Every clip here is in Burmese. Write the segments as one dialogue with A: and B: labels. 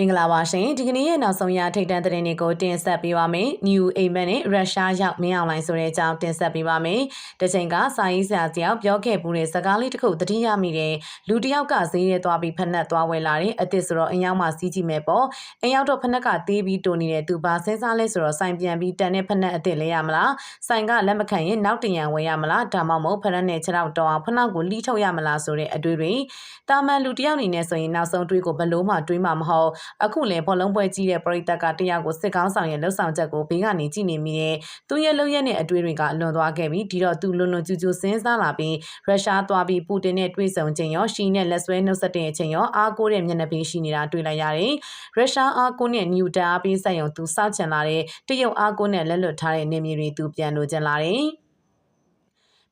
A: မင်္ဂလာပါရှင်ဒီကနေ့ရဲ့နောက်ဆုံးရထိတ်တန့်သတင်းတွေကိုတင်ဆက်ပေးပါမယ်။ New Amen နဲ့ရုရှားရောက်မင်းအောင်လိုင်းဆိုတဲ့အကြောင်းတင်ဆက်ပေးပါမယ်။တချိန်ကစာရေးဆရာတယောက်ပြောခဲ့ပူတဲ့စကားလေးတစ်ခုသတိရမိတယ်။လူတစ်ယောက်ကဈေးရဲသွားပြီးဖက်နှက်သွားဝယ်လာတယ်။အစ်စ်ဆိုတော့အရောက်မှစီးကြည့်မယ်ပေါ့။အရောက်တော့ဖက်နှက်ကသေးပြီးတိုနေတဲ့သူပါစင်းစားလဲဆိုတော့စိုင်ပြန်ပြီးတန်တဲ့ဖက်နှက်အစ်စ်လဲရမလား။စိုင်ကလက်မခံရင်နောက်တရံဝယ်ရမလား။ဒါမှမဟုတ်ဖက်နှက်နဲ့ခြေထောက်တော်အောင်ဖက်နှက်ကိုလှီးထုတ်ရမလားဆိုတဲ့အတွေ့တွေတာမန်လူတစ်ယောက်အနေနဲ့ဆိုရင်နောက်ဆုံးတွေးကိုဘလို့မှတွေးမှမဟုတ်အခုလည်းဘောလုံးပွဲကြီးတဲ့ပရိသတ်ကတယောက်ကိုစစ်ကောင်းဆောင်ရဲ့လှုပ်ဆောင်ချက်ကိုဘေးကနေကြည့်နေမိတဲ့သူရဲ့လှုပ်ရက်နဲ့အတွေ့တွေကလွန်သွားခဲ့ပြီးဒီတော့သူလွန်လွန်ကျူးကျူးစဉ်းစားလာပြီးရုရှားသွားပြီးပူတင်နဲ့တွေ့ဆုံခြင်းရောရှီနဲ့လက်ဆွဲနှုတ်ဆက်တဲ့အချိန်ရောအားကိုးတဲ့မျက်နှာပေးရှိနေတာတွေ့လိုက်ရတယ်။ရုရှားအားကိုးနဲ့နျူတန်အားပေးဆက်ရုံသူစောင့်ချင်လာတဲ့တရုတ်အားကိုးနဲ့လက်လွတ်ထားတဲ့နေမြေတွေသူပြန်လိုချင်လာတယ်။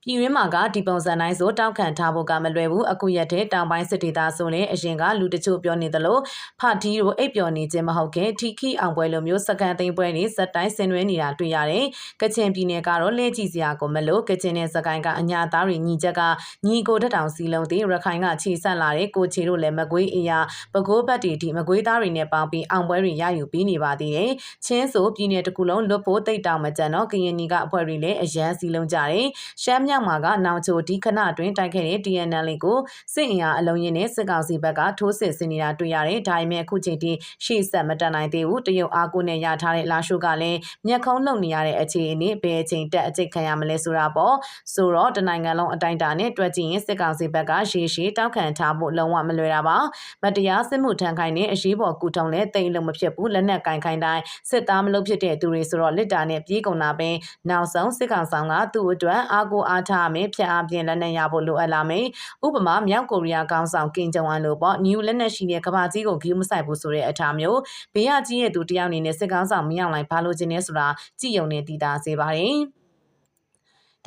A: ပြည်ရင်းမှာကဒီပုံစံတိုင်းဆိုတောက်ခံထားဖို့ကမလွယ်ဘူးအခုရက်တဲ့တောင်ပိုင်းစစ်ဒေသဆိုရင်အရင်ကလူတချို့ပြောနေသလိုဖတီးတို့အိပ်ပျော်နေခြင်းမဟုတ်ခင်ထီခီအောင်ပွဲလိုမျိုးစကန်သိမ်းပွဲတွေစက်တိုင်းဆင်နွှဲနေတာတွေ့ရတယ်။ကချင်ပြည်နယ်ကတော့လဲကြည့်စရာကိုမလို့ကချင်နဲ့စကိုင်းကအညာသားတွေညီချက်ကညီကိုတက်တောင်စီလုံးတည်ရခိုင်ကခြေဆက်လာတဲ့ကိုချေတို့လည်းမကွေးအေးရပကိုးဘတ်တီဒီမကွေးသားတွေနဲ့ပေါင်းပြီးအောင်ပွဲတွေရယူပြီးနေပါသေးတယ်။ချင်းဆိုပြည်နယ်တစ်ခုလုံးလွတ်ဖို့တိတ်တောင်မကြံတော့ကရင်နီကအဖွဲ့တွေလည်းအရန်စီလုံးကြတယ်။ရှမ်းမြောက်မှာကနောင်ချိုဒီခဏအတွင်းတိုက်ခဲ့တဲ့ TNL ကိုစစ်အင်အားအလုံးရင်းနဲ့စစ်ကောင်စီဘက်ကထိုးစစ်ဆင်နေတာတွေ့ရတယ်။ဒါပေမဲ့အခုချိန်ထိရှေ့ဆက်မတက်နိုင်သေးဘူး။တရုတ်အားကိုနဲ့ရထားတဲ့လာရှိုးကလည်းမျက်ခုံးလုံနေရတဲ့အခြေအနေဘယ်အချိန်တက်အကျိတ်ခံရမလဲဆိုတာပေါ့။ဆိုတော့တနိုင်ငံလုံးအတိုင်းအတာနဲ့တွက်ကြည့်ရင်စစ်ကောင်စီဘက်ကရှေ့ရှေ့တောက်ခံထားဖို့လုံးဝမလွယ်တာပါ။မတရားစစ်မှုထမ်းခိုင်းတဲ့အရေးပေါ်ကူထုံနဲ့တိတ်လုံးမဖြစ်ဘူးလက်နက်ကင်ခိုင်းတိုင်းစစ်သားမလုပ်ဖြစ်တဲ့သူတွေဆိုတော့လစ်တာနဲ့ပြေးကုန်တာပဲ။နောက်ဆုံးစစ်ကောင်ဆောင်ကသူ့အတွက်အားကိုအားထားမယ်ဖြတ်အားပြင်လက်နက်ရဖို့လိုအပ်လာမယ်။ဥပမာမြောက်ကိုရီးယားကောင်းဆောင်ကင်ဂျုံအန်လိုပေါ့နျူလက်နက်ရှိတဲ့ကဘာကြီးကိုဂီးမဆိုင်ဘူးဆိုတဲ့အထာမျိုးဘေးရကြီးရဲ့သူတယောက်အနေနဲ့စစ်ကောင်းဆောင်မင်းအောင်လိုက်ဘာလို့ခြင်းလဲဆိုတာကြည့်ုံနဲ့တည်တာစေပါတယ်။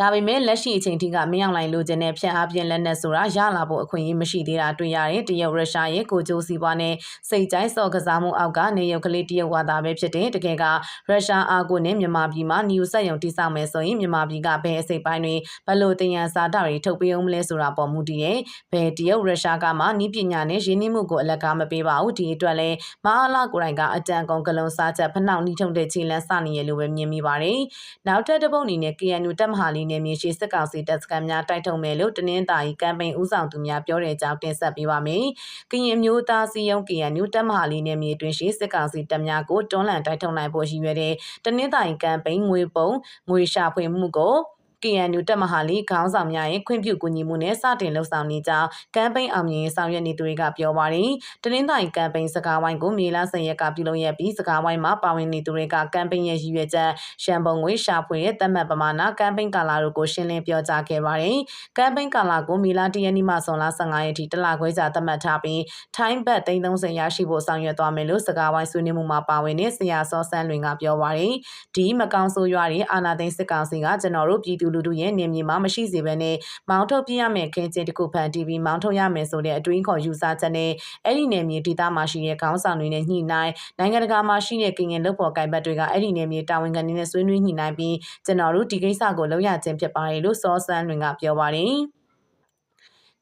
A: ဒါပေမဲ့လက်ရှိအချိန်ထိကမင်းအောင်လှိုင်လိုချင်တဲ့ဖြန့်အားပြင်းလက်နက်ဆိုတာရလာဖို့အခွင့်အရေးမရှိသေးတာတွေ့ရတယ်တရုတ်ရုရှားရဲ့ကိုကြိုးစီပွားနဲ့စိတ်ကြိုက်စော့ကစားမှုအောက်ကနေရုပ်ကလေးတရုတ်ဝါသာပဲဖြစ်တယ်တကယ်ကရုရှားအားကိုနဲ့မြန်မာပြည်မှာနျူဆက်ယုံတိစောက်မယ်ဆိုရင်မြန်မာပြည်ကဘယ်အစိတ်ပိုင်းတွေဘလို့တင်ရန်စာတာတွေထုတ်ပေးအောင်မလဲဆိုတာပေါ်မူတည်ရဲ့ဘယ်တရုတ်ရုရှားကမှနီးပညာနဲ့ရင်းနှီးမှုကိုအလက်ကားမပေးပါဘူးဒီအတွက်လဲမဟာလာကိုယ်တိုင်ကအတန်ကုန်ကလုံးစားချက်ဖနှောက်နှီးထုံတဲ့ခြေလန်းစနေရလို့ပဲမြင်မိပါတယ်နောက်ထပ်တစ်ပုတ်အနေနဲ့ KNU တက်မဟာလီနယ်မြေရှိစစ်ကောင်စီတပ်စခန်းများတိုက်ထုံမယ်လို့တနင်္သာရီကမ်ပိန်းဦးဆောင်သူများပြောတဲ့အကြောင်းတင်ဆက်ပေးပါမယ်။ကရင်မျိုးသားစီယုံ KNU တပ်မဟာလီနယ်မြေတွင်ရှိစစ်ကောင်စီတပ်များကိုတွန်းလှန်တိုက်ထုံနိုင်ဖို့ရည်ရွယ်တဲ့တနင်္သာရီကမ်ပိန်းငွေပုံငွေရှာဖွေမှုကို KNU တက်မဟာလီခေါင်းဆောင်များရဲ့ခွင့်ပြုကူညီမှုနဲ့စတင်လှုပ်ဆောင်နေကြောင်းကမ်ပိန်းအောင်မြင်ဆောင်ရွက်နေသူတွေကပြောပါတယ်။တနင်္သာရီကမ်ပိန်းစကားဝိုင်းကိုမေလ10ရက်ကပြုလုပ်ရပြီးစကားဝိုင်းမှာပါဝင်နေသူတွေကကမ်ပိန်းရဲ့ရည်ရွယ်ချက်ရှမ်ပုံငွေရှာဖွေတဲ့တတ်မှတ်ပမာဏကမ်ပိန်းကာလာတို့ကိုရှင်းလင်းပြောကြားခဲ့ပါတယ်။ကမ်ပိန်းကာလာကိုမေလ10ရက်နေ့မှဇွန်လ15ရက်ထိတလခွဲကြာသတ်မှတ်ထားပြီးထိုင်းဘတ်330ရရှိဖို့ဆောင်ရွက်သွားမယ်လို့စကားဝိုင်းဆွေးနွေးမှုမှာပါဝင်တဲ့ဆရာစောစန်းလွင်ကပြောပါတယ်။ဒီမကောင်ဆိုးရွားတဲ့အာနာသိန်းစစ်ကောင်စီကကျွန်တော်တို့ပြည်သူလူထုရဲ့နေမြေမှာမရှိစေဘဲနဲ့မောင်းထုတ်ပြရမယ်ခင်းကျင်းတစ်ခုဖန်တီးပြီးမောင်းထုတ်ရမယ်ဆိုတဲ့အတွင်းခေါ်ယူဆချက်နဲ့အဲ့ဒီနေမြေဒေသမှာရှိတဲ့ခေါင်းဆောင်တွေနဲ့ညှိနှိုင်းနိုင်ငံတကာမှာရှိတဲ့ကင်ငင်လုပ်ဖော်ကိုင်ဘတ်တွေကအဲ့ဒီနေမြေတာဝန်ခံတွေနဲ့ဆွေးနွေးညှိနှိုင်းပြီးကျွန်တော်တို့ဒီကိစ္စကိုလုပ်ရခြင်းဖြစ်ပါတယ်လို့စောစန်းလွင်ကပြောပါတယ်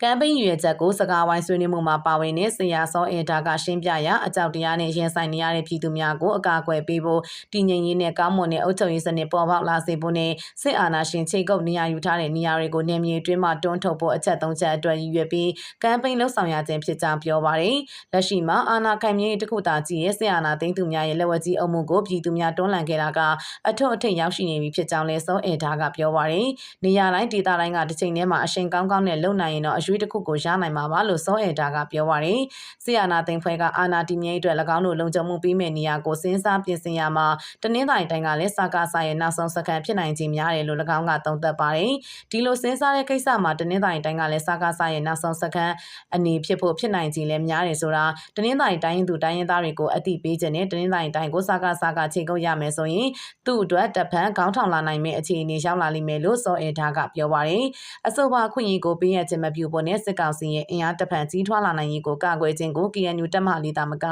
A: ကမ်ပိန်းရွေချက်ကိုစကားဝိုင်းဆွေးနွေးမှုမှာပါဝင်တဲ့ဆရာစောအင်တာကရှင်းပြရာအကြောက်တရားနဲ့ရင်ဆိုင်နေရတဲ့ပြည်သူများကိုအကာအကွယ်ပေးဖို့တည်ငြိမ်ရေးနဲ့ကောင်းမွန်တဲ့အုပ်ချုပ်ရေးစနစ်ပေါ်ပေါက်လာစေဖို့နဲ့စစ်အာဏာရှင်ချိန်ကုပ်နေရာယူထားတဲ့နေရာတွေကိုနေမြေတွင်းမှာတွန်းထုတ်ဖို့အချက်သုံးချက်အတွက်ရည်ရွယ်ပြီးကမ်ပိန်းလှုပ်ဆောင်ရခြင်းဖြစ်ကြောင်းပြောပါတယ်။လက်ရှိမှာအာဏာခိုင်မြဲတခုသာကြည့်ရဲ့စစ်အာဏာသိမ်းသူများရဲ့လက်ဝဲကြီးအုံမှုကိုပြည်သူများတွန်းလှန်ခဲ့တာကအထွတ်အထိပ်ရောက်ရှိနေပြီဖြစ်ကြောင်းလည်းစောအင်တာကပြောပါတယ်။နေရာတိုင်းဒေသတိုင်းကတစ်ချိန်တည်းမှာအရှင်ကောင်းကောင်းနဲ့လုံနိုင်ရင်တော့အရွေးတစ်ခုကိုရနိုင်မှာပါလို့စောအယ်တာကပြောပါရယ်ဆီယာနာသိန်းဖွဲကအာနာတီမြဲအတွက်၎င်းတို့လုံခြုံမှုပေးမဲ့နေရာကိုစဉ်းစားပြင်ဆင်ရမှာတနင်္သာရီတိုင်းကလည်းစကားစာရဲ့နောက်ဆုံးစကန်ဖြစ်နိုင်ခြင်းများတယ်လို့၎င်းကသုံးသပ်ပါတယ်ဒီလိုစဉ်းစားတဲ့ကိစ္စမှာတနင်္သာရီတိုင်းကလည်းစကားစာရဲ့နောက်ဆုံးစကန်အနေဖြစ်ဖို့ဖြစ်နိုင်ခြင်းလည်းများတယ်ဆိုတာတနင်္သာရီတိုင်းသူတိုင်းရင်းသားတွေကိုအသိပေးခြင်းနဲ့တနင်္သာရီတိုင်းကိုစကားစာကချိန်ကုန်ရမယ်ဆိုရင်သူ့အတွက်တပံခေါင်းထောင်လာနိုင်မယ့်အခြေအနေရောက်လာလိမ့်မယ်လို့စောအယ်တာကပြောပါတယ်အဆိုပါခွင့်ရကိုပေးရခြင်းမပြုဖို့နဲ့စစ်ကောင်စီရဲ့အင်အားတဖန်ကြီးထွားလာနိုင်ရေးကိုကာကွယ်ခြင်းကို KNU တပ်မဟာလေးတာမက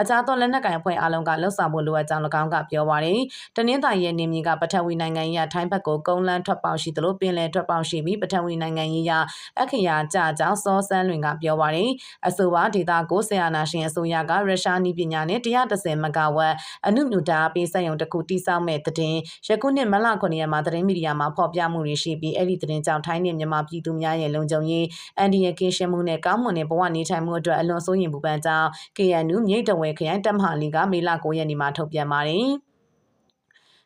A: အခြားသောလက်နက်ကိုင်အဖွဲ့အလုံးကလှုပ်ဆောင်ဖို့လိုအပ်ကြောင်း၎င်းကပြောပါရယ်တနင်္သာရီရဲ့နေမြေကပထဝီနိုင်ငံရေးအထိုင်းဘက်ကိုကုန်းလန်းထွက်ပေါက်ရှိသလိုပင်လယ်ထွက်ပေါက်ရှိပြီးပထဝီနိုင်ငံရေးရအခရာကြကြောင်းစောစန်းလွင်ကပြောပါရယ်အဆိုပါဒေတာကိုဆီယနာရှင်အစိုးရကရုရှားနည်းပညာနဲ့130မဂါဝတ်အနုမြူတာပေးစက်ရုံတစ်ခုတိစောက်မဲ့တဲ့ယခုနှစ်မလ9ရက်မှာသတင်းမီဒီယာမှာဖော်ပြမှုတွေရှိပြီးအဲ့ဒီသတင်းကြောင့်ထိုင်းနဲ့မြန်မာပြည်သူများရဲ့လုံခြုံရေးအန်ဒီရကင်းရှင်းမှုနဲ့ကောင်းမွန်တဲ့ဘဝနေထိုင်မှုအတွက်အလွန်စိုးရိမ်ပူပန်ကြောင်း KNU မြိတ်တဝဲခရိုင်တပ်မဟာလီကမေလ9ရက်နေ့မှာထုတ်ပြန်ပါတယ်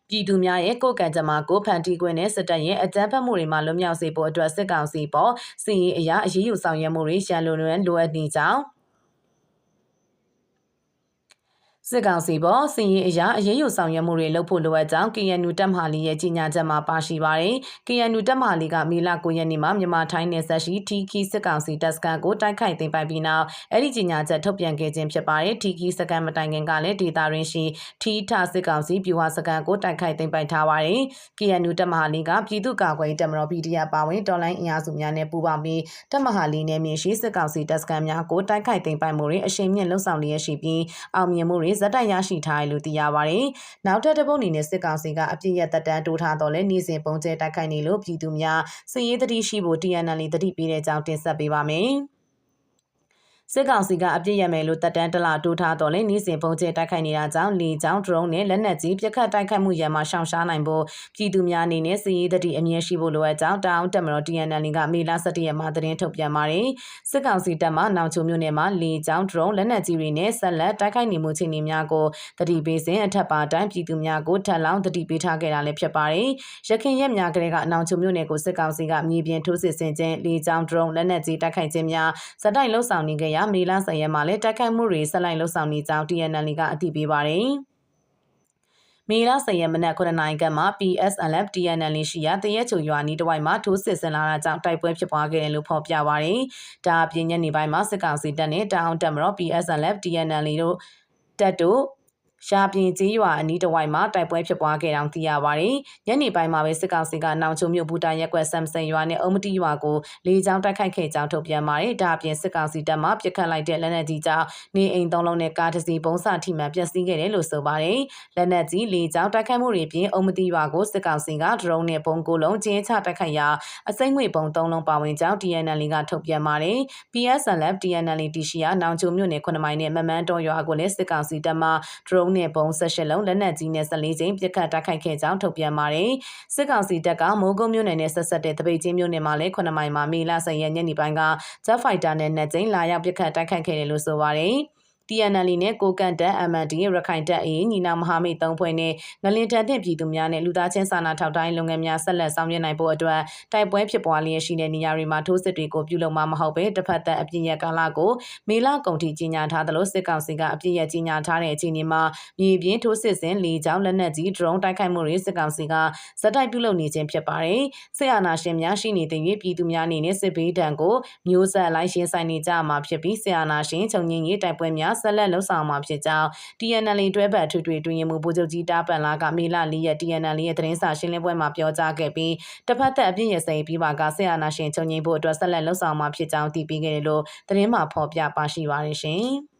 A: ပြည်သူများရဲ့ကိုယ်ကံကြမ္မာကိုဖန်တီးခွင့်နဲ့စစ်တပ်ရဲ့အကြမ်းဖက်မှုတွေမှလွတ်မြောက်စေဖို့အတွက်စစ်ကောင်စီပေါ်စီရင်အရာအရေးယူဆောင်ရွက်မှုတွေရှမ်းလွန်လွန်လိုအပ်နေကြောင်း စစ်ကောင်စီပေါ်စင်ရင်အရာအရေးယူဆောင်ရွက်မှုတွေလုပ်ဖို့လိုအပ်ကြောင်း KNU တပ်မဟာလီရဲ့ကြီးညာချက်မှာပါရှိပါတယ်။ KNU တပ်မဟာလီကမေလ9ရက်နေ့မှာမြန်မာထိုင်းနယ်စပ်ရှိထီခီစစ်ကောင်စီတပ်စခန်းကိုတိုက်ခိုက်သိမ်းပိုက်ပြီးနောက်အဲ့ဒီကြီးညာချက်ထုတ်ပြန်ခဲ့ခြင်းဖြစ်ပါတယ်။ထီခီစခန်းမတိုင်ခင်ကလည်းဒေတာရင်းရှိထီထစစ်ကောင်စီပြူဟာစခန်းကိုတိုက်ခိုက်သိမ်းပိုက်ထားပါတယ်။ KNU တပ်မဟာလီကပြည်သူ့ကာကွယ်ရေးတပ်မတော် PDF ပါဝင်တော်လိုင်းအင်အားစုများနဲ့ပူးပေါင်းပြီးတပ်မဟာလီနယ်မြေရှိစစ်ကောင်စီတပ်စခန်းများကိုတိုက်ခိုက်သိမ်းပိုက်မှုတွေအရှိန်မြင့်လှုံ့ဆော်လျက်ရှိပြီးအောင်မြင်မှုတွေဇက်တိုက်ရရှိထားတယ်လို့သိရပါတယ်။နောက်ထပ်တစ်ပုတ်အနေနဲ့စစ်ကောင်စီကအပြစ်ရတက်တန်းတိုးထားတော့လဲနေစဉ်ပုံကျဲတိုက်ခိုက်နေလို့ပြည်သူများစည်ရေးတတိရှိဖို့ TNL တတိပေးတဲ့အကြောင်းတင်ဆက်ပေးပါမယ်။ စစ်ကောင်စီကအပြစ်ရမယ်လို့တပ်တန်းတလတိုးထားတော်လဲနေ့စဉ်ပုံကျဲတိုက်ခိုက်နေတာကြောင့်လေကြောင်း drone နဲ့လက်နက်ကြီးပြက်ခတ်တိုက်ခိုက်မှုရန်မှာရှောင်ရှားနိုင်ဖို့ပြည်သူများအနေနဲ့စီရေးတတိအမြဲရှိဖို့လိုအပ်ကြောင်းတောင်တက်မတော် TNL ကမေလ17ရက်မှာသတင်းထုတ်ပြန်ပါတယ်စစ်ကောင်စီတပ်မှနောင်ချုံမြို့နယ်မှာလေကြောင်း drone လက်နက်ကြီးတွေနဲ့ဆက်လက်တိုက်ခိုက်နေမှုခြေအနေများကိုတတိပေးစဉ်အထက်ပါတိုင်းပြည်သူများကိုထပ်လောင်းတတိပေးထားခဲ့တာလည်းဖြစ်ပါတယ်ရခိုင်ရက်များကလေးကနောင်ချုံမြို့နယ်ကိုစစ်ကောင်စီကမြေပြင်ထိုးစစ်ဆင်ခြင်းလေကြောင်း drone လက်နက်ကြီးတိုက်ခိုက်ခြင်းများစတိုက်လှုပ်ဆောင်နေခဲ့ရမေလ10ရက်မှာလည်းတိုက်ခိုက်မှုတွေဆက်လိုက်လှုပ်ဆောင်နေကြောင်း TNL ကအသိပေးပါတယ်။မေလ10ရက်မနက်9နာရီကမှ PSLF TNL ရှိရာတရက်ချိုရွာနီးတစ်ဝိုက်မှာထိုးစစ်ဆင်လာတာကြောင့်တိုက်ပွဲဖြစ်ပွားခဲ့တယ်လို့ဖော်ပြပါရယ်။ဒါအပြင်ညနေပိုင်းမှာစစ်ကောင်စီတပ်နဲ့တောင်တက်မတော် PSLF TNL တို့တပ်တို့ ရှားပြင်ကြီးရွာအနီးတစ်ဝိုက်မှာတိုက်ပွဲဖြစ်ပွားခဲ့တောင်သိရပါတယ်။ညနေပိုင်းမှာပဲစစ်ကောင်စီကနောင်ချုံမြို့ဘူတာရက်ကွက်ဆမ်ဆန်ရွာနဲ့အုံမတီရွာကိုလေကြောင်းတိုက်ခိုက်ခဲ့ကြောင်းထုတ်ပြန်ပါတယ်။ဒါအပြင်စစ်ကောင်စီတပ်မှပြစ်ခတ်လိုက်တဲ့လက်နက်ကြီးကြောင့်နေအိမ်သုံးလုံးနဲ့ကားတစ်စီးပုံစထိမှန်ပျက်စီးခဲ့တယ်လို့ဆိုပါတယ်။လက်နက်ကြီးလေကြောင်းတိုက်ခိုက်မှုတွေပြင်အုံမတီရွာကိုစစ်ကောင်စီကဒရုန်းနဲ့ပုံကိုလုံးကျင်းချတိုက်ခိုက်ရာအစိမ့်ငွေပုံသုံးလုံးပါဝင်ကြောင်း TNL ကထုတ်ပြန်ပါတယ်။ PSLF TNL တီရှိယာနောင်ချုံမြို့နယ်9မိုင်နဲ့မမန်းတော်ရွာကိုလည်းစစ်ကောင်စီတပ်မှဒရုန်းနဲ့ပုံ18လုံးလက်နက်ကြီးနဲ့14ကြိမ်ပြစ်ခတ်တိုက်ခိုက်ခဲ့ကြောင်းထုတ်ပြန်ပါတယ်။စစ်ကောင်စီတပ်ကမိုးကုတ်မြို့နယ်နဲ့ဆက်ဆက်တဲ့တပိတ်ချင်းမြို့နယ်မှာလည်း9မိုင်မှာမေလ10ရက်ညနေပိုင်းက Jet Fighter နဲ့နှစ်ကြိမ်လာရောက်ပစ်ခတ်တိုက်ခိုက်ခဲ့တယ်လို့ဆိုပါတယ်။ TNL နဲ့ကိုကန့်တက် MND ရခိုင်တပ်အေးညီနောင်မဟာမိတ်၃ဖွဲ့နဲ့ငလင်တန်တဲ့ပြည်သူများနဲ့လူသားချင်းစာနာထောက်တိုင်းလုပ်ငန်းများဆက်လက်ဆောင်ရွက်နိုင်ဖို့အတွက်တိုက်ပွဲဖြစ်ပွားလျက်ရှိတဲ့နေရာတွေမှာထိုးစစ်တွေကိုပြုလုပ်မှာမဟုတ်ဘဲတစ်ဖက်သက်အပြစ်ရကာလကိုမေလကုန်ထိကြီးညာထားသလိုစစ်ကောင်စီကအပြစ်ရကြီးညာထားတဲ့အခြေအနေမှာမြေပြင်ထိုးစစ်ဆင်လေကြောင်းလက်နက်ကြီး drone တိုက်ခိုက်မှုတွေစစ်ကောင်စီကဇက်တိုက်ပြုလုပ်နေခြင်းဖြစ်ပါတယ်။စစ်အာဏာရှင်များရှိနေတဲ့၍ပြည်သူများအနေနဲ့စစ်ဘေးဒဏ်ကိုမျိုးဆက်လိုက်ရှင်းဆိုင်နေကြမှာဖြစ်ပြီးစစ်အာဏာရှင်ချုပ်ငြိမ်းရေးတိုက်ပွဲများဆက်လက်လှုပ်ဆောင်မှာဖြစ်ကြောင်း TNL တွဲဘက်ထွေထွေတွင်ရမှုဗိုလ်ချုပ်ကြီးတားပန်လာကမေလ၄ရက် TNL ရဲ့သတင်းစာရှင်းလင်းပွဲမှာပြောကြားခဲ့ပြီးတစ်ဖက်သက်အပြည့်ရစဲပြီးပါကဆေအာနာရှင်ချုပ်ငြိမ်းဖို့အတွက်ဆက်လက်လှုပ်ဆောင်မှာဖြစ်ကြောင်းတည်ပြီးခဲ့တယ်လို့သတင်းမှာဖော်ပြပါရှိပါတယ်ရှင်။